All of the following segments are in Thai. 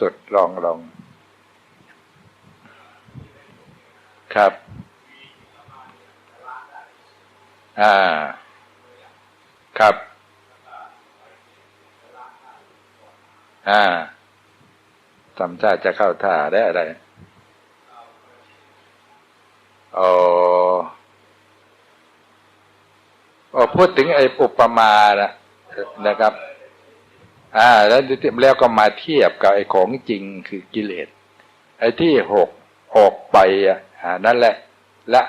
สุดลองลองครับ อ่า ครับ อ่าทำท่าจะเข้าท่าได้อะไรอ๋ออ๋อพูดถึงไอ้อุปมานะนะครับ อ่าแล้วแล้วก็มาเทียบกับไอ้ของจริงคือกิเลสไอ้ที่หกออกไปอะนั่นแหละ ละ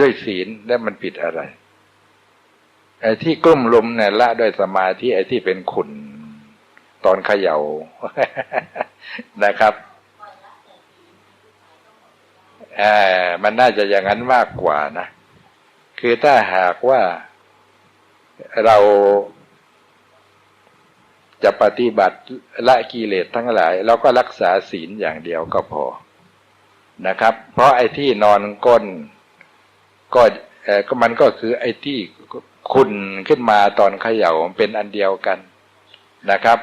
ด้วยศีลแล้วมันผิดอะไร ไอ้ที่กลุ่มลมเนี่ยละด้วยสมาธิไอ้ที่เป็นขุนตอนเขยา่านะครับอ่ามันน่าจะอย่างนั้นมากกว่านะ คือถ้าหากว่าเรา จะปฏิบัติละกิเลสทั้งหลายเราก็รักษาศีลอย่างเดียวก็พอนะครับ เพราะไอ้ที่นอนก้นก็เออก็มันก็คือไอ้ที่ขุนขึ้นมาตอนเขย่าเป็นอันเดียวกันนะครับ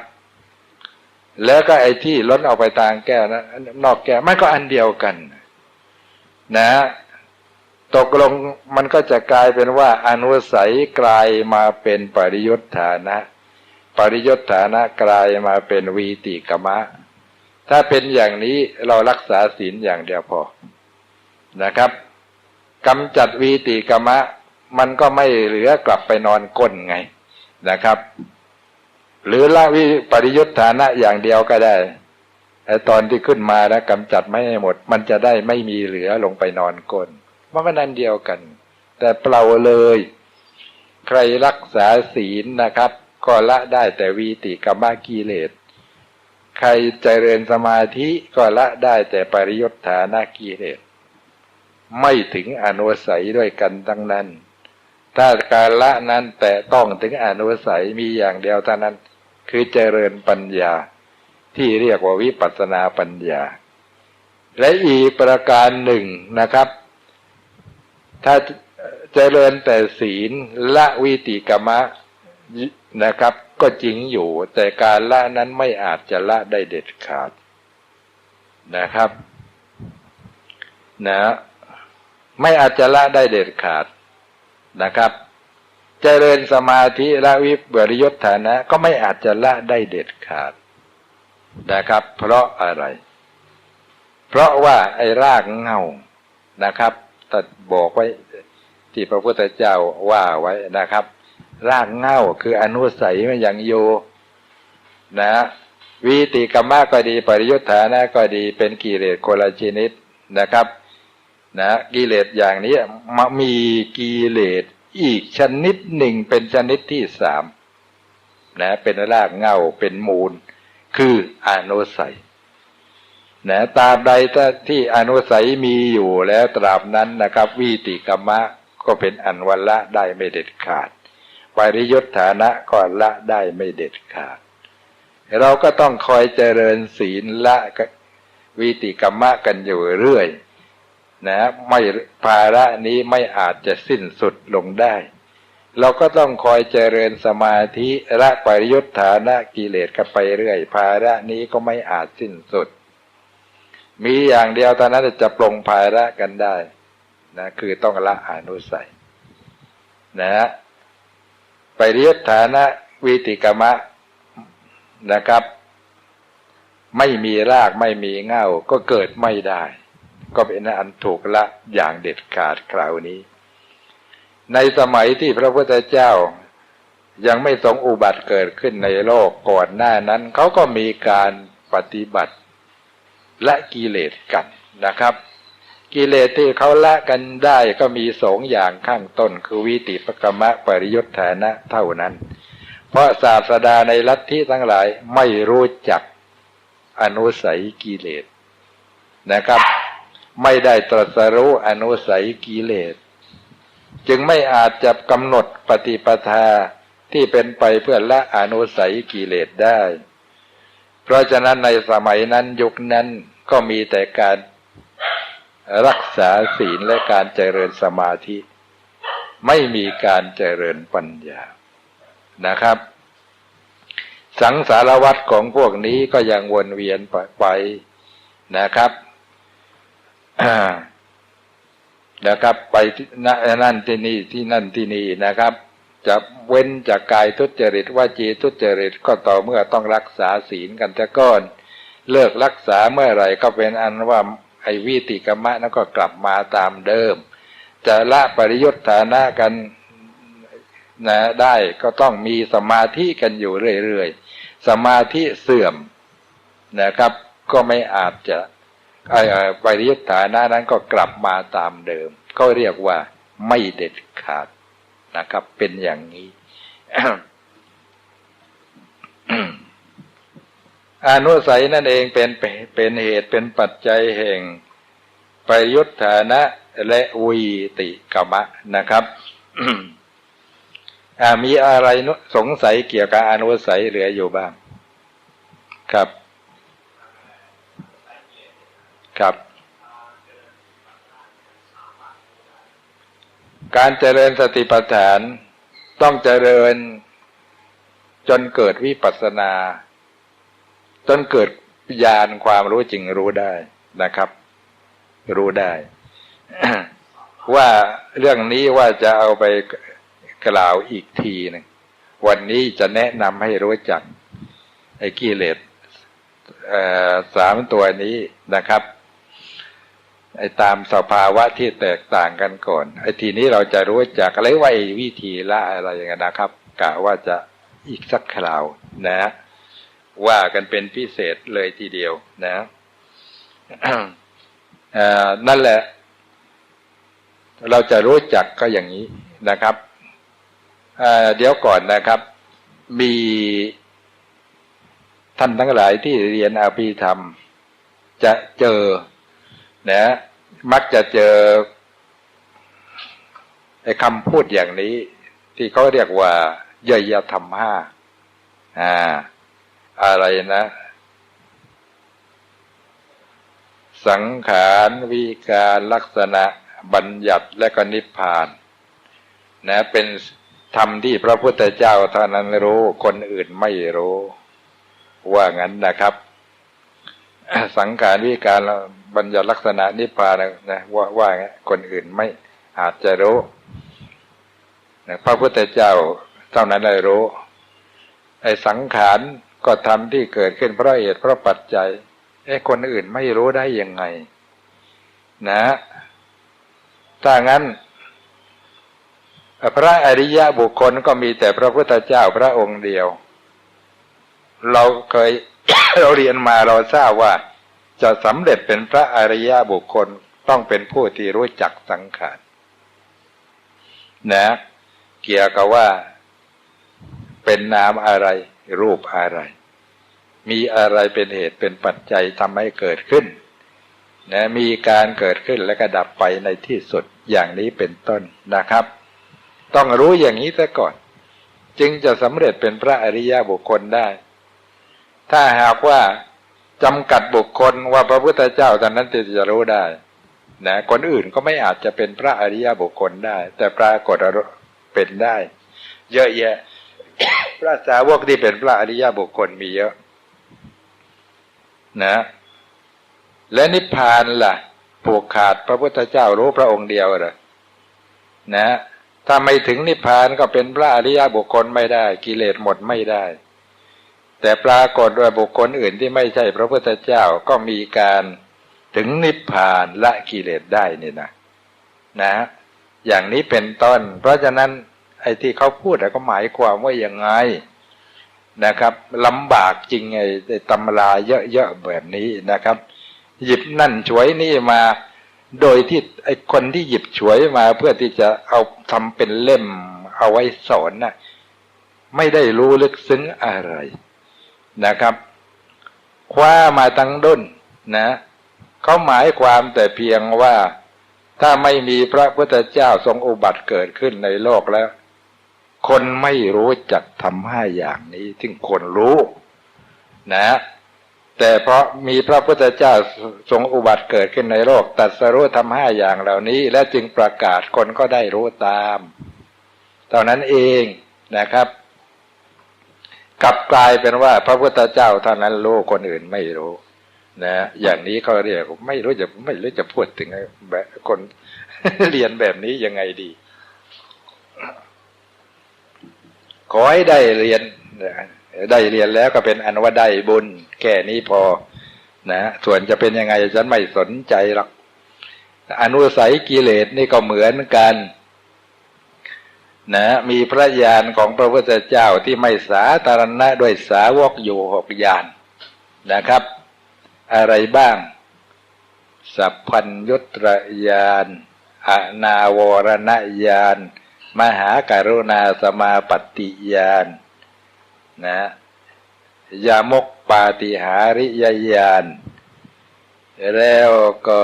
แล้วก็ไอ้ที่ล้นออกไปทางแก้วนะนอกแก้วมันก็อันเดียวกัน นะ ตกลงมันก็จะกลายเป็นว่าอนุสัยกลายมาเป็นปริยุทธานะ ปริยุทธานะกลายมาเป็นวีติกมะ ถ้าเป็นอย่างนี้เรารักษาศีลอย่างเดียวพอนะครับกำจัดวีติกมะ มันก็ไม่เหลือกลับไปนอนก้นไงนะครับ หรือละวิปริยุทธานะอย่างเดียวก็ได้ไอตอนที่ขึ้นมาแล้วกำจัดไม่ให้หมด มันจะได้ไม่มีเหลือลงไปนอนก้นว่ามันนันเดียวกัน แต่เปล่าเลย ใครรักษาศีลนะครับ ก็ละได้แต่วีติกรรมกิเลส ใครเจริญสมาธิก็ละได้แต่ปริยุทธานากิเลส ไม่ถึงอนุสัยด้วยกันทั้งนั้น ถ้าการละนั้นแต่ต้องถึงอนุสัยมีอย่างเดียวเท่านั้น คือเจริญปัญญา ที่เรียกว่าวิปัสสนาปัญญา และอีกประการหนึ่งนะครับ ถ้าเจริญแต่ศีลละวิติกรรมะ นะครับ ก็จริงอยู่ แต่การละนั้นไม่อาจจะละได้เด็ดขาดนะครับ นะ ไม่อาจจะละได้เด็ดขาดนะครับ เจริญสมาธิละวิบริยฐานะ ก็ไม่อาจจะละได้เด็ดขาดนะครับ เพราะอะไร เพราะว่าไอ้รากเงานะครับตัดบอกไว้ที่พระพุทธเจ้าว่าไว้นะครับ รากเง่าคืออนุสัยมันยังโยนะวิติกรรมะก็ดีปริยุทธานะก็ดีเป็นกิเลสโคละชนิดนะครับ นะกิเลสอย่างนี้มามีกิเลสอีกชนิดหนึ่งเป็นชนิดที่สามนะเป็นรากเง่าเป็นมูล คืออนุสัยนะตราบใดที่อนุสัยมีอยู่แล้วตราบนั้นนะครับวีติกรรมะก็เป็นอันวันละได้ไม่เด็ดขาด ปริยุทธานะก็ละได้ไม่เด็ดขาด เราก็ต้องคอยเจริญศีลละวีติกรรมะกันอยู่เรื่อยนะไม่ภาระนี้ไม่อาจจะสิ้นสุดลงได้ เราก็ต้องคอยเจริญสมาธิละปริยุทธานะกิเลสกันไปเรื่อย ภาระนี้ก็ไม่อาจสิ้นสุด มีอย่างเดียวตอนนั้นจะปลงภาระกันได้นะคือต้องละอนุสัยนะ ปเรียกฐานะวิติกมะนะครับ ไม่มีรากไม่มีเง่าก็เกิดไม่ได้ ก็เป็นอันถูกละอย่างเด็ดขาดคราวนี้ ในสมัยที่พระพุทธเจ้ายังไม่ทรงอุบัติเกิดขึ้นในโลกก่อนหน้านั้นเขาก็มีการปฏิบัติและกิเลสกันนะครับ กิเลสที่เขาละกันได้ก็มีสองอย่างข้างต้นคือวิติปกรรมะปริยุทธานะเท่านั้น เพราะศาสดาในลัทธิทั้งหลายไม่รู้จักอนุสัยกิเลสนะครับ ไม่ได้ตรัสรู้อนุสัยกิเลส จึงไม่อาจจะกำหนดปฏิปทาที่เป็นไปเพื่อละอนุสัยกิเลสได้ เพราะฉะนั้นในสมัยนั้นยุคนั้นก็มีแต่การ รักษาศีลและการเจริญสมาธิ ไม่มีการเจริญปัญญานะครับ สังสารวัตรของพวกนี้ก็ยังวนเวียนไปนะครับนะครับ ไปนั่นที่นี่ที่นั่นที่นี่นะครับจะเว้นจากกายทุจริตว่าจีทุจริตก็ต่อเมื่อต้องรักษาศีลกันแต่ก้อน เลิกรักษาเมื่อไหร่ก็เป็นอันว่า ไอวิติกรรมะนั้นก็กลับมาตามเดิม จะละปริยุทธานะกันนะได้ก็ต้องมีสมาธิกันอยู่เรื่อยๆ สมาธิเสื่อมนะครับ ก็ไม่อาจจะไอ้ปริยุทธานะนั้นก็กลับมาตามเดิม ก็เรียกว่าไม่เด็ดขาดนะครับ เป็นอย่างนี้ อนุสัยนั่นเองเป็นเป็นเหตุเป็นปัจจัยแห่งประยุทธานะและวีติกรรมะนะครับมีอะไรสงสัยเกี่ยวกับอนุสัยเหลืออยู่บ้าง ครับ ครับการเจริญสติปัฏฐานต้องเจริญจนเกิดวิปัสสนา จนเกิดญาณความรู้จริงรู้ได้นะครับ รู้ได้ว่าเรื่องนี้ว่าจะเอาไปกล่าวอีกทีหนึ่งวันนี้จะแนะนำให้รู้จักไอ้กิเลสสามตัวนี้นะครับ ไอ้ตามสภาวะที่แตกต่างกันก่อน ไอ้ทีนี้เราจะรู้จักอะไรว่าวิธีละอะไรอย่างนี้นะครับกะว่าจะอีกสักคราวนะ ว่ากันเป็นพิเศษเลยทีเดียวนะนั่นแหละ เราจะรู้จักก็อย่างนี้นะครับเดี๋ยวก่อนนะครับ มีท่านทั้งหลายที่เรียนอภิธรรม จะเจอนะมักจะเจอไอ้คำพูดอย่างนี้ ที่เขาเรียกว่าเยยธรรมห้าอ่า อะไรนะ สังขารวิการลักษณะบัญญัติและก็นิพพานนะเป็นธรรมที่พระพุทธเจ้าเท่านั้นรู้คนอื่นไม่รู้ ว่างั้นนะครับ สังขารวิการบัญญัติลักษณะนิพพานนะว่าว่าคนอื่นไม่อาจจะรู้พระพุทธเจ้าเท่านั้นได้รู้ไอ้สังขาร ก็ทำที่เกิดขึ้นเพราะเหตุเพราะปัจจัยไอ้คนอื่นไม่รู้ได้ยังไง นะถ้างั้น พระอริยะบุคคลก็มีแต่พระพุทธเจ้าพระองค์เดียว เราเคย เราเรียนมาเราทราบว่า จะสำเร็จเป็นพระอริยะบุคคลต้องเป็นผู้ที่รู้จักสังขารนะ เกี่ยวกับว่าเป็นนามอะไร รูปอะไร มีอะไรเป็นเหตุเป็นปัจจัยทำให้เกิดขึ้นนะมีการเกิดขึ้นและกระดับไปในที่สุดอย่างนี้เป็นต้นนะครับ ต้องรู้อย่างนี้ซะก่อน จึงจะสำเร็จเป็นพระอริยบุคคลได้ ถ้าหากว่าจำกัดบุคคลว่าพระพุทธเจ้าตอนนั้นจะรู้ได้นะคนอื่นก็ไม่อาจจะเป็นพระอริยบุคคลได้ แต่ปรากฏเป็นได้ เยอะแยะ พระสาวกที่เป็นพระอริยบุคคลมีเยอะ นะ และนิพพานล่ะผูกขาดพระพุทธเจ้ารู้พระองค์เดียวเหรอนะ ถ้าไม่ถึงนิพพานก็เป็นพระอริยบุคคลไม่ได้ กิเลสหมดไม่ได้ แต่ปรากฏว่าบุคคลอื่นที่ไม่ใช่พระพุทธเจ้าก็มีการถึงนิพพานละกิเลสได้นี่นะ นะ อย่างนี้เป็นต้น เพราะฉะนั้น ไอ้ที่เขาพูดก็หมายความว่าอย่างไงนะครับลำบากจริงไอ้ตำราเยอะๆแบบนี้นะครับ หยิบนั่นช่วยนี่มา โดยที่ไอ้คนที่หยิบฉวยมา เพื่อที่จะเอาทำเป็นเล่มเอาไว้สอนนะ่ะไม่ได้รู้ลึกซึ้งอะไรนะครับ คว้ามาตั้งด้นนะเขาหมายความแต่เพียงว่าถ้าไม่มีพระพุทธเจ้าทรงอุบัติเกิดขึ้นในโลกแล้ว คนไม่รู้จักทำห้าอย่างนี้ถึงคนรู้นะ แต่เพราะมีพระพุทธเจ้าทรงอุบัติเกิดขึ้นในโลกตัดสรู้ทำห้าอย่างเหล่านี้ และจึงประกาศคนก็ได้รู้ตามเท่านั้นเองนะครับ กลับกลายเป็นว่าพระพุทธเจ้าเท่านั้นรู้คนอื่นไม่รู้นะอย่างนี้เขาเรียกไม่รู้จะไม่รู้จะพูดถึงแบบคนเรียนแบบนี้ยังไงดี ขอให้ได้เรียนได้เรียนแล้วก็เป็นอันว่าได้บุญ แค่นี้พอนะส่วนจะเป็นยังไงฉันไม่สนใจหรอกอนุสัยกิเลสนี่ก็เหมือนกันนะมีพระญาณของพระพุทธเจ้าที่ไม่สาธารณะด้วยสาวกอยู่หกญาณนะครับ อะไรบ้าง สัพพัญยุตรญาณอนาวรณญาณ มหาการุณาสมาปฏิญาณนะยามกปาติหาริยญาณแล้วก็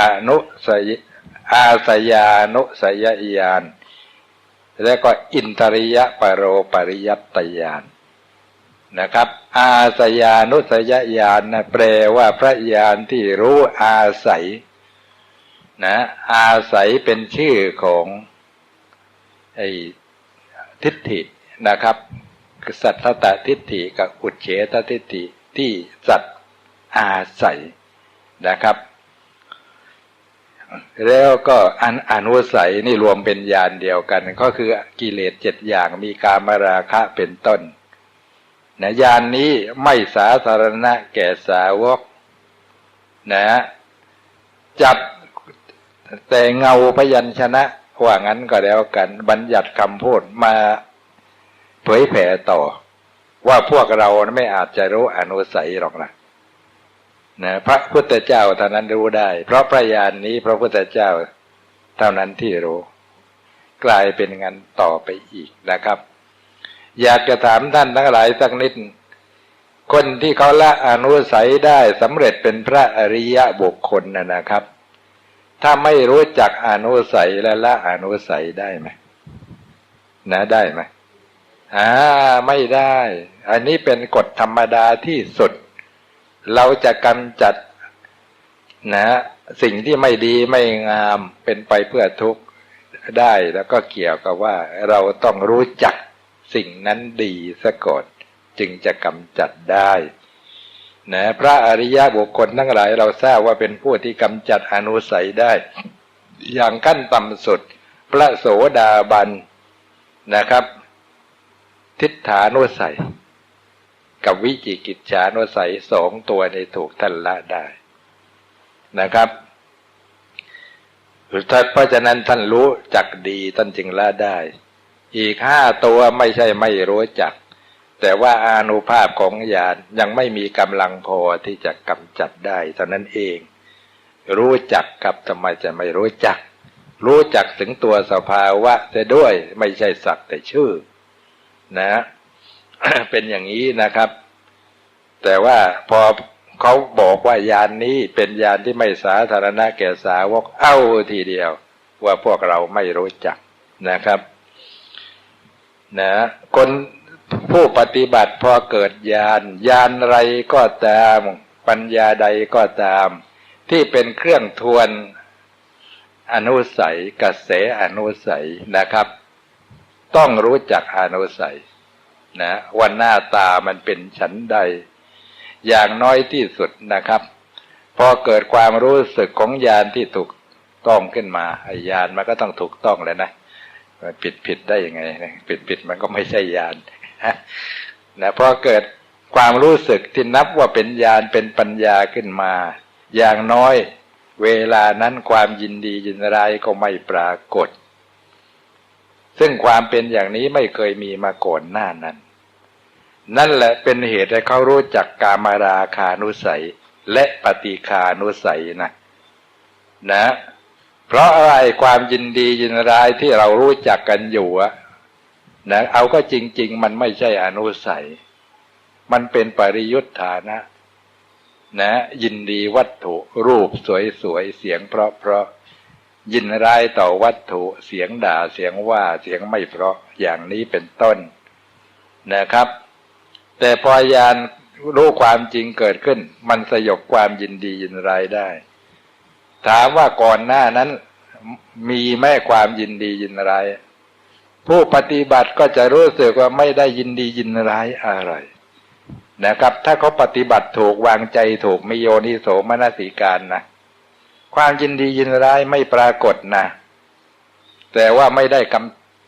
อนุสยอาสยานุสยญาณแล้วก็อินทริยปโรปริยัตยานนะครับ อาสยานุสยญาณนะแปลว่าพระญาณที่รู้อาศัยนะอาศัยเป็นชื่อของ ไอ้ทิฏฐินะครับสัตตตทิฏฐิกับอุเฉตทิฏฐิที่สัตอาศัยนะครับ แล้วก็อันอนุสัยนี่รวมเป็นญาณเดียวกัน ก็คือกิเลสเจ็ดอย่างมีกามราคะเป็นต้นนะญานนี้ไม่สาธารณะแก่สาวกนะจับแต่เงาพยัญชนะ ว่างั้นก็แล้วกัน บัญญัติคำพูดมาเผยแผ่ต่อ ว่าพวกเราไม่อาจจะรู้อนุสัยหรอกนะนะพระพุทธเจ้าเท่านั้นรู้ได้ เพราะพระญาณนนี้พระพุทธเจ้าเท่านั้นที่รู้ กลายเป็นงานต่อไปอีกนะครับ อยากจะถามท่านทั้งหลายสักนิด คนที่เขาละอนุสัยได้สำเร็จเป็นพระอริยะบุคคลนะนะครับ ถ้าไม่รู้จักอนุสัยและละอนุสัยได้ไหมนะได้ไหมอ่าไม่ได้ อันนี้เป็นกฎธรรมดาที่สุด เราจะกำจัดนะสิ่งที่ไม่ดีไม่งามเป็นไปเพื่อทุกข์ได้แล้วก็เกี่ยวกับว่า เราต้องรู้จักสิ่งนั้นดีซะก่อนจึงจะกำจัดได้ นะพระอริยบุคคลทั้งหลายเราทราบว่าเป็นผู้ที่กำจัดอนุสัยได้ อย่างขั้นต่ำสุด พระโสดาบันนะครับ ทิฏฐานุสัย กับวิจิกิจฉานุสัยสองตัวในถูกท่านละได้นะครับเพราะฉะนั้นท่านรู้จักดีท่านจึงละได้ อีกห้าตัวไม่ใช่ไม่รู้จัก แต่ว่าอานุภาพของญาณยังไม่มีกำลังพอที่จะกำจัดได้เท่านั้นเอง รู้จักครับทำไมจะไม่รู้จัก รู้จักถึงตัวสภาวะจะด้วยไม่ใช่สักแต่ชื่อ นะ เป็นอย่างนี้นะครับ แต่ว่าพอเขาบอกว่ายานนี้เป็นยานที่ไม่สาธารณะแก่สาวกเอ้าทีเดียว ว่าพวกเราไม่รู้จักนะครับ นะ คน ผู้ปฏิบัติพอเกิดยานยานไรก็ตาม ปัญญาใดก็ตาม ที่เป็นเครื่องทวนอนุสัยกระแสอนุสัยนะครับ ต้องรู้จักอนุสัยนะวันหน้าตามันเป็นฉันใด อย่างน้อยที่สุดนะครับ พอเกิดความรู้สึกของญาณที่ถูกต้องขึ้นมาไอ้ญาณมันก็ต้องถูกต้องเลยนะผิดผิดได้ยังไงผิดผิดมันก็ไม่ใช่ญาณ นะพอเกิดความรู้สึกที่นับว่าเป็นญาณเป็นปัญญาขึ้นมา อย่างน้อย เวลานั้นความยินดียินร้ายก็ไม่ปรากฏ ซึ่งความเป็นอย่างนี้ไม่เคยมีมาก่อนหน้านั้น นั่นแหละเป็นเหตุให้เขารู้จักกามาราคานุสัย และปฏิคานุสัยนะ นะ เพราะอะไรความยินดียินร้ายที่เรารู้จักกันอยู่อะ นะเอาก็จริง ๆ มันไม่ใช่อนุสัย มันเป็นปริยุทธานะ นะ ยินดีวัตถุรูปสวยๆเสียงเพราะๆยินร้ายต่อวัตถุเสียงด่าเสียงว่าเสียงไม่เพราะอย่างนี้เป็นต้นนะครับ แต่พอยานรู้ความจริงเกิดขึ้น มันสยบความยินดียินร้ายได้ ถามว่าก่อนหน้านั้น มีแม่ความยินดียินร้าย ผู้ปฏิบัติก็จะรู้สึกว่าไม่ได้ยินดียินร้ายอะไรนะครับ ถ้าเขาปฏิบัติถูกวางใจถูกมิโยนิโสมนสิการนะ ความยินดียินร้ายไม่ปรากฏนะ แต่ว่าไม่ได้ก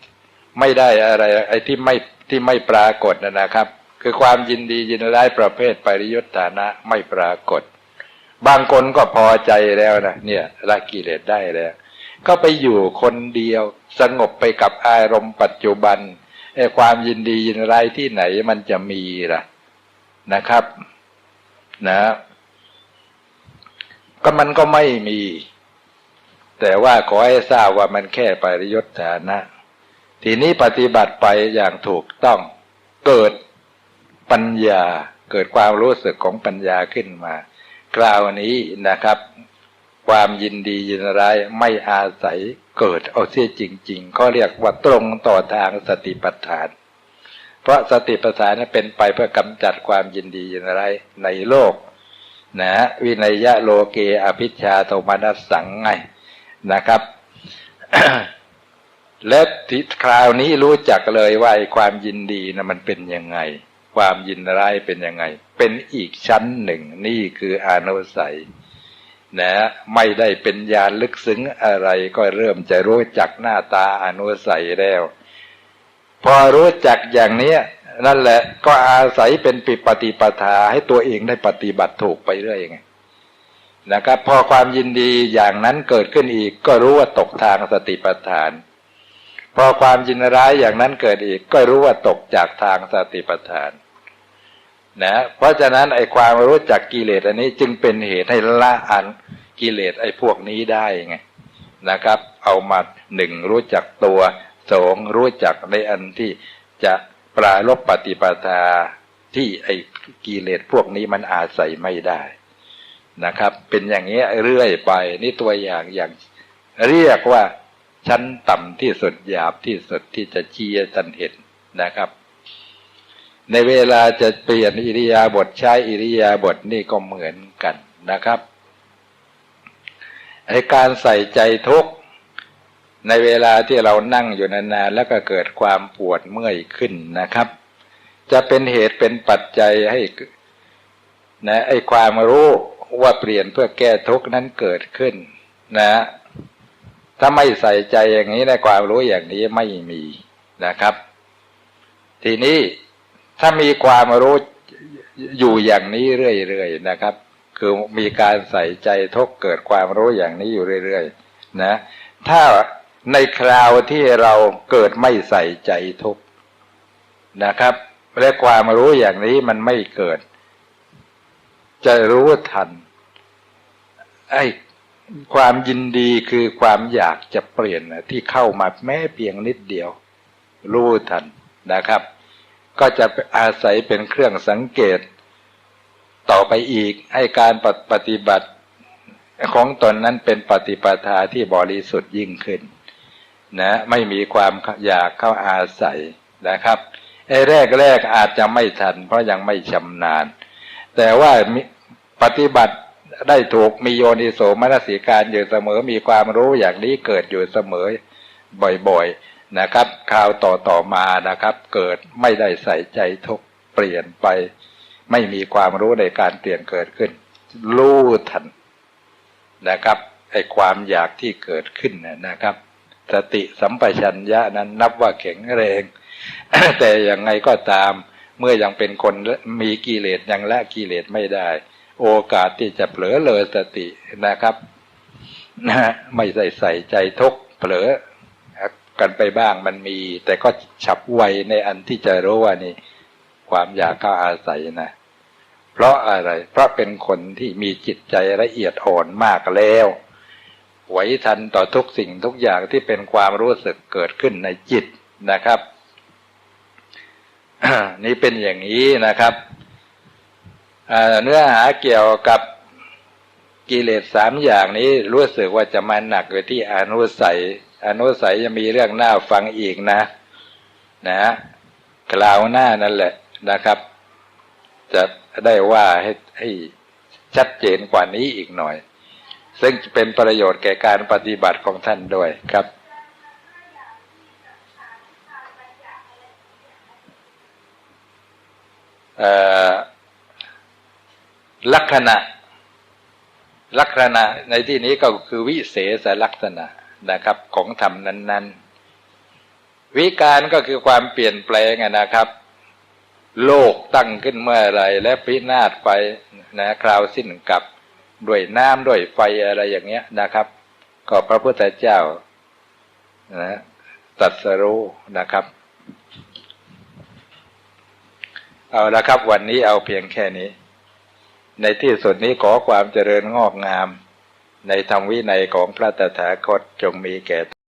ำไม่ได้อะไร ไอ้ที่ไม่ที่ไม่ปรากฏนะนะครับ คือความยินดียินร้ายประเภทปริยุทธานะไม่ปรากฏ บางคนก็พอใจแล้วนะเนี่ยละกิเลสได้แล้ว ก็ไปอยู่คนเดียว สงบไปกับอารมณ์ปัจจุบันไอ้ความยินดียินร้ายที่ไหนมันจะมีล่ะนะครับ นะ ก็มันก็ไม่มี แต่ว่าขอให้ทราบว่ามันแค่ปริยศฐานะ ทีนี้ปฏิบัติไปอย่างถูกต้องเกิดปัญญา เกิดความรู้สึกของปัญญาขึ้นมา คราวนี้นะครับ ความยินดียินร้ายไม่อาศัยเกิดเอาเสียจริงๆเขาเรียกว่าตรงต่อทางสติปัฏฐาน เพราะสติปัฏฐานนั้นเป็นไปเพื่อกำจัดความยินดียินร้ายในโลกนะวินัยยะโลเกอภิชาโทมานัสสังไงนะครับ และทิคราวนี้รู้จักเลยว่าความยินดีนะมันเป็นยังไง ความยินร้ายเป็นยังไง เป็นอีกชั้นหนึ่งนี่คืออนุสัย นะไม่ได้เป็นญาณลึกซึ้งอะไรก็เริ่มจะรู้จักหน้าตาอนุสัยแล้ว พอรู้จักอย่างนี้นั่นแหละก็อาศัยเป็นปิปฏิปทาให้ตัวเองได้ปฏิบัติถูกไปเรื่อยไงนะครับพอความยินดีอย่างนั้นเกิดขึ้นอีก ก็รู้ว่าตกทางสติปัฏฐาน พอความยินร้ายอย่างนั้นเกิดอีก ก็รู้ว่าตกจากทางสติปัฏฐาน นะเพราะฉะนั้นไอ้ความรู้จักกิเลสอันนี้จึงเป็นเหตุให้ละอันกิเลสไอ้พวกนี้ได้ไงนะครับ เอามาหนึ่งรู้จักตัวสองรู้จักในอันที่จะปราลบปฏิปทาที่ไอ้กิเลสพวกนี้มันอาศัยไม่ได้นะครับ เป็นอย่างนี้เรื่อยไป นี่ตัวอย่างอย่างเรียกว่าชั้นต่ำที่สุดหยาบที่สุดที่จะชี้ทันเห็นนะครับ ในเวลาจะเปลี่ยนอิริยาบถใช้อิริยาบถนี่ก็เหมือนกันนะครับไอการใส่ใจทุกในเวลาที่เรานั่งอยู่นานๆแล้วก็เกิดความปวดเมื่อยขึ้นนะครับ จะเป็นเหตุเป็นปัจจัยให้นะไอความรู้ว่าเปลี่ยนเพื่อแก้ทุกนั้นเกิดขึ้น นะ ถ้าไม่ใส่ใจอย่างนี้ในความรู้อย่างนี้ไม่มีนะครับ ทีนี้ ถ้ามีความรู้อยู่อย่างนี้เรื่อยๆนะครับ คือมีการใส่ใจทุกเกิดความรู้อย่างนี้อยู่เรื่อยๆนะ ถ้าในคราวที่เราเกิดไม่ใส่ใจทุกนะครับ และความรู้อย่างนี้มันไม่เกิด จะรู้ทัน ไอ้ความยินดีคือความอยากจะเปลี่ยนที่เข้ามาแม้เพียงนิดเดียว รู้ทันนะครับ ก็จะอาศัยเป็นเครื่องสังเกต ต่อไปอีกให้การปฏิบัติของตนนั้นเป็นปฏิปทาที่บริสุทธิ์ยิ่งขึ้นนะไม่มีความอยากเข้าอาศัยนะครับไอ้แรกแรกอาจจะไม่ทัน เพราะยังไม่ชำนาญ แต่ว่าปฏิบัติได้ถูกมีโยนิโสมนสิการอยู่เสมอมีความรู้อย่างนี้เกิดอยู่เสมอบ่อยๆ นะครับข่าวต่อต่อมานะครับ เกิดไม่ได้ใส่ใจทุกเปลี่ยนไป ไม่มีความรู้ในการเปลี่ยนเกิดขึ้น รู้ทันนะครับไอความอยากที่เกิดขึ้นนะครับ สติสัมปชัญญะนั้นนับว่าแข็งแรง แต่ยังไงก็ตามเมื่อยังเป็นคนมีกิเลสยังละกิเลสไม่ได้ โอกาสที่จะเผลอเลยสตินะครับนะไม่ใส่ใส่ใจทุกเผลอ กันไปบ้างมันมี แต่ก็ฉับไวในอันที่จะรู้ว่านี่ ความอยากเข้าอาศัยนะ เพราะอะไร เพราะเป็นคนที่มีจิตใจละเอียดอ่อนมากแล้วไหวทันต่อทุกสิ่งทุกอย่างที่เป็นความรู้สึกเกิดขึ้นในจิตนะครับ นี่เป็นอย่างนี้นะครับเนื้อหาเกี่ยวกับกิเลสสามอย่างนี้รู้สึกว่าจะมาหนักอยู่ที่อนุสัย อนุสัยจะมีเรื่องหน้าฟังอีกนะ นะกล่าวหน้านั่นแหละนะครับ จะได้ว่าให้ให้ชัดเจนกว่านี้อีกหน่อย ซึ่งเป็นประโยชน์แก่การปฏิบัติของท่านด้วยครับลักษณะ ลักษณะในที่นี้ก็คือวิเศษลักษณะ นะครับของธรรมนั้น ๆ วิการก็คือความเปลี่ยนแปลงนะครับ โลกตั้งขึ้นเมื่อไรและพินาศไปนะคราวสิ้นกับด้วยน้ำด้วยไฟอะไรอย่างเงี้ยนะครับก็พระพุทธเจ้านะตรัสรู้นะครับ เอาละครับวันนี้เอาเพียงแค่นี้ ในที่สุดนี้ขอความเจริญงอกงาม ในธรรมวินัยของพระตถาคตจงมีแก่